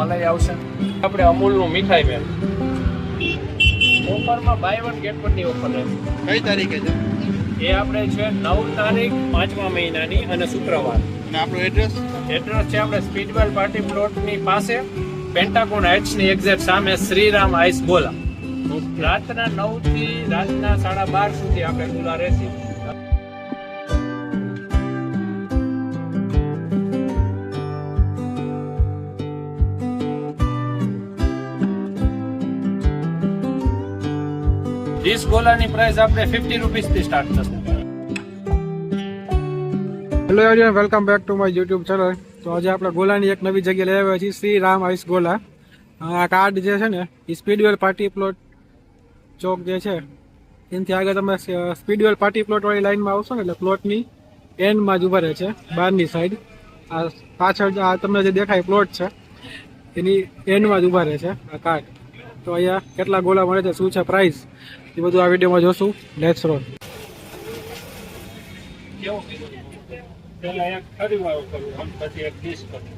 મલાઈ આવશે. આપણે અમૂલનું મીઠાઈ બેન ઓફરમાં બાય વન ગેટ વનની ઓફર રહેશે કઈ તારીખે છે? એ આપણે છે નવ તારીખ પાંચમા મહિનાની અને શુક્રવાર. અને આપણું એડ્રેસ એડ્રેસ છે આપણે સ્પીડવેલ પાર્ટી પ્લોટની પાસે પેન્ટાકોન હાઇટ્સની એક્ઝેક્ટ સામે શ્રીરામ આઈસ ગોલા રાતના નવથી રાતના સાડા બાર સુધી આપણે ખુલ્લા રહેશે. ડીશ ગોલાની પ્રાઇસ આપણે ફિફ્ટી રૂપીસથી સ્ટાર્ટ થશે. Hello everyone welcome back to my YouTube channel તો આજે આપણે ગોલાની એક નવી જગ્યાએ લઈ આવ્યા છીએ, શ્રી રામ આઈસ ગોલા. આ કાર્ડ જે છે ને, એ સ્પીડવેલ પાર્ટી પ્લોટ ચોક જે છે, એનાથી આગળ તમે સ્પીડવેલ પાર્ટી પ્લોટવાળી લાઇનમાં આવશો ને, એટલે પ્લોટની એન્ડમાં જ ઊભા રહે છે, બહારની સાઈડ આ પાછળ આ તમને જે દેખાય પ્લોટ છે, એની એન્ડમાં જ ઊભા રહે છે આ કાર્ડ તો અહીંયા કેટલા ગોલા મળે છે, શું છે પ્રાઇસ એ બધું આ વિડીયોમાં જોશું. લેટ્સ રોલ કેવું એક ફરી વાળું કરવું પછી એક ડીશ કરવું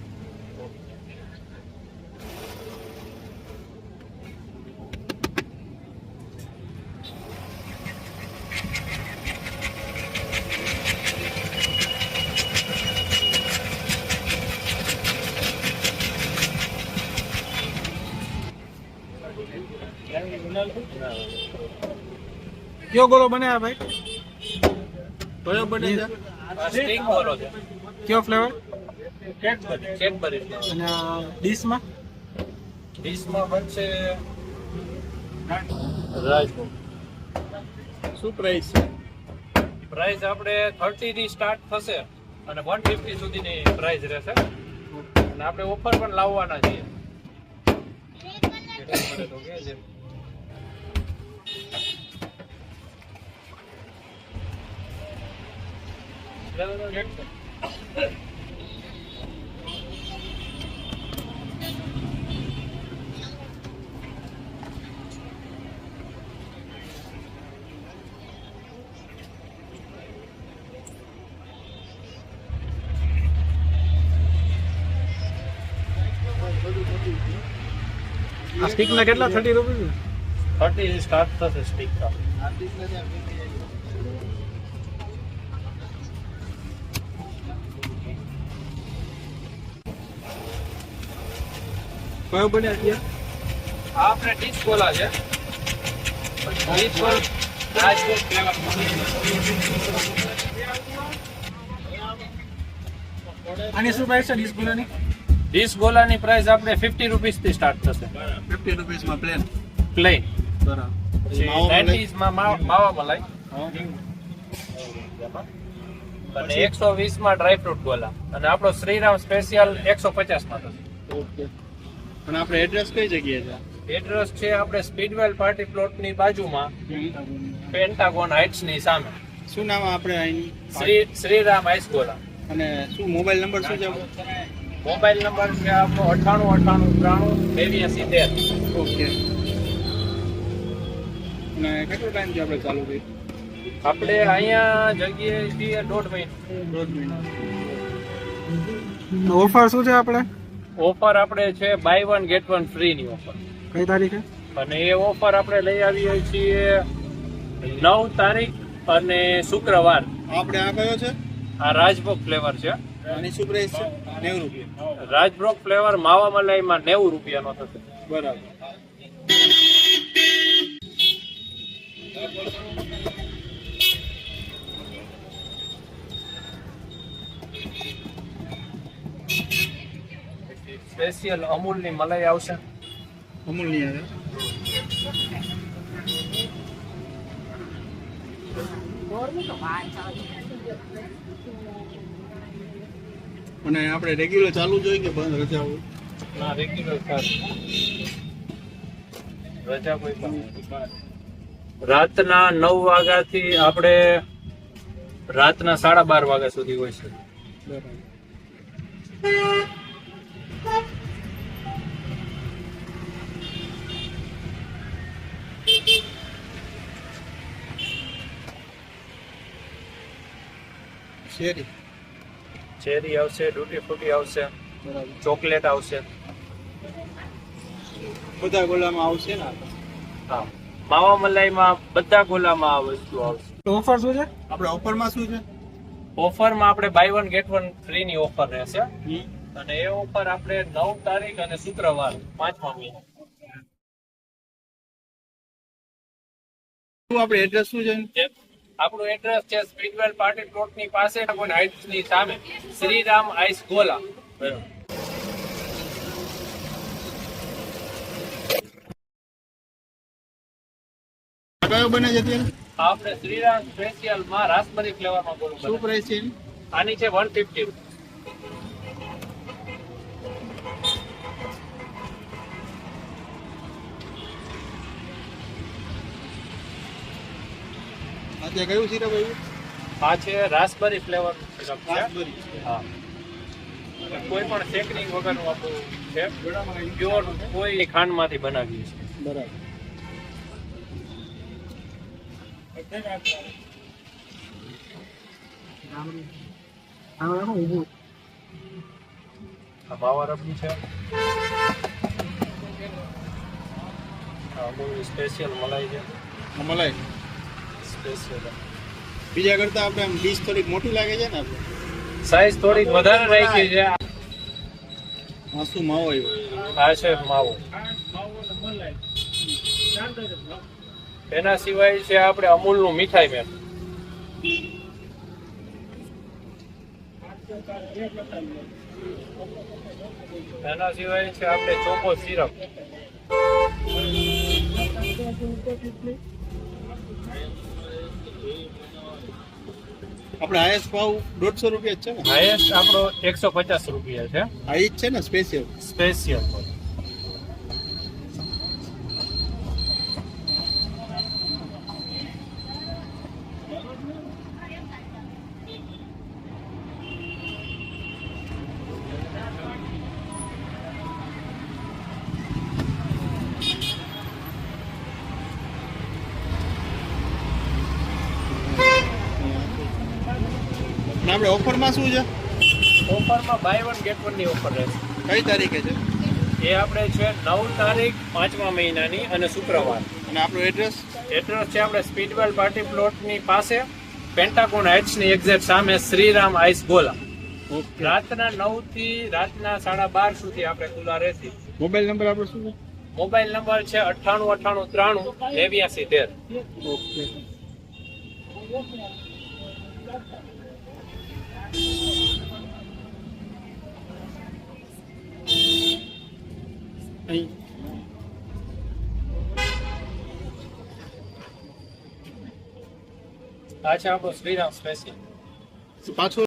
કયો ગોળો બનાવ્યા ભાઈ? કયો બને છે? છે કયો ફ્લેવર કેડબરી કેડબરી અને ડીશમાં ડીશમાં? બનશે રાજભોગ શું પ્રાઇસ છે? પ્રાઇસ આપણે થર્ટી થી સ્ટાર્ટ થશે અને વન ફિફ્ટી સુધીની પ્રાઇસ રહેશે. અને આપણે ઓફર પણ લાવવાના છીએ. આ સ્ટીકના કેટલા થર્ટી રૂપીઝ થર્ટી સ્ટાર્ટ થશે સ્ટીક કયો બન્યા છે? આ આપણે ડીશ કોલા છે. ડીશ કોલ રાજકોટ આની શું પ્રાઇસ છે ડીશ ગોલાની ડીશ ગોલાની પ્રાઇસ આપણે ફિફ્ટી રૂપીસથી સ્ટાર્ટ થશે. ફિફ્ટી રૂપીસમાં પ્લેન પ્લેન બરાબર. પછી માવો મલાઈ? 90s માં માવા માવા મલાઈ. અને એકસો વીસમાં ડ્રાયફ્રૂટ ગોલા અને આપણો શ્રીરામ સ્પેશિયલ એકસો પચાસમાં થશે. ઓકે. અને આપણે એડ્રેસ કઈ જગ્યાએ એડ્રેસ છે આપણે સ્પીડવેલ પાર્ટી પ્લોટની બાજુમાં છે પેન્ટાગોન હાઇટ્સની સામે. શું નામ આપણે અહીં શ્રી શ્રીરામ આઈસ ગોલા અને શું મોબાઈલ નંબર શું છે મોબાઈલ નંબર છે આપણો અઠાણું અઠાણું ત્રાણું નેવ્યાસી તેર. ઓકે. અને કેટલો ટાઈમ છે આપણે ચાલુ થઈ આપણે અહીંયા જગ્યાએ છીએ દોઢ મહિનો. દોઢ મહિના ઓફર શું છે આપણે? ઓફર આપણે છે buy one get one free ની ઓફર. કઈ તારીખે? અને એ ઓફર આપણે લઈ આવીએ છીએ નવ તારીખ અને શુક્રવાર. આપણે આ કયો છે? આ રાજભોગ ફ્લેવર છે. આની શું પ્રાઇસ છે? નેવું રૂપિયા. રાજભોગ ફ્લેવર માવા મલાઈમાં નેવું રૂપિયાનો થશે. બરાબર. સ્પેશિયલ અમૂલની મલાઈ આવશે. અમૂલની આવે. અને આપણે રેગ્યુલર ચાલુ જોઈએ કે બંધ રજા હોય? ના રેગ્યુલર રજા કોઈ પણ રાતના નવ વાગ્યાથી આપણે રાતના સાડા બાર વાગ્યા સુધી હોય છે. બરાબર. શેરી ચેરી આવશે ડૂટી ફ્રૂટી આવશે ચોકલેટ આવશે. બધા ગોલામાં આવશે ને હા. માવા મલાઈમાં બધા ગોલામાં આ વસ્તુ આવશે. ઓફર શું છે? આપણે ઓફરમાં શું છે? ઓફરમાં આપણે buy one get one free ની ઓફર રહેશે. અને એ ઉપર આપણે નવ તારીખ અને શુક્રવાર પાંચમા મહિના. આપણું શ્રીરામ આઈસ ગોલા. સ્પેશિયલમાં રાસબરી ફ્લેવરમાં બોલું શું પ્રાઇસ છે? આની છે 150 તે કયું સિરપ આવ્યું? આ છે રાસબરી ફ્લેવર સિરપ છે. હા. કોઈ પણ વગરનું આપણું છે. પ્યોર કોઈ ખાંડમાંથી બનાવીએ છીએ બરાબર. માવા રબડી છે. સ્પેશિયલ મલાઈ છે. મલાઈ. બીજા કરતા આપણે આમ ડીશ થોડીક મોટી લાગે છે ને સાઈઝ થોડીક વધારે રાખી છે. આ શું માવો આવ્યો આ છે માવો. એના સિવાય છે આપણે અમૂલનું મીઠાઈ મેન એના સિવાય છે આપણે ચોકો સિરપ. આપણે હાઈએસ્ટ ભાવ દોઢસો રૂપિયા જ છે ને? હાઈએસ્ટ આપણો એકસો પચાસ રૂપિયા છે. હાઈ છે ને સ્પેશિયલ સ્પેશિયલ આપણે ઓફરમાં શું છે? ઓફરમાં બાય વન ગેટ વનની ઓફર રહેશે કઈ તારીખે છે? એ આપણે છે નવ તારીખ પાંચમા મહિનાની અને શુક્રવાર. અને આપણું એડ્રેસ એડ્રેસ છે આપણે સ્પીડવેલ પાર્ટી પ્લોટની પાસે પેન્ટાકોન હાઇટ્સની એક્ઝેક્ટ સામે શ્રીરામ આઈસ ગોલા ઓકે રાતના નવથી રાતના સાડા બાર સુધી આપણે ખુલ્લા રહેશે મોબાઈલ નંબર આપણો શું છે? મોબાઈલ નંબર છે અઠ્ઠાણું અઠ્ઠાણું ત્રાણું નેવ્યાસી તેર. ઓકે અહીં આ છે આપણો શ્રીરામ સ્પેશિયલ પાછો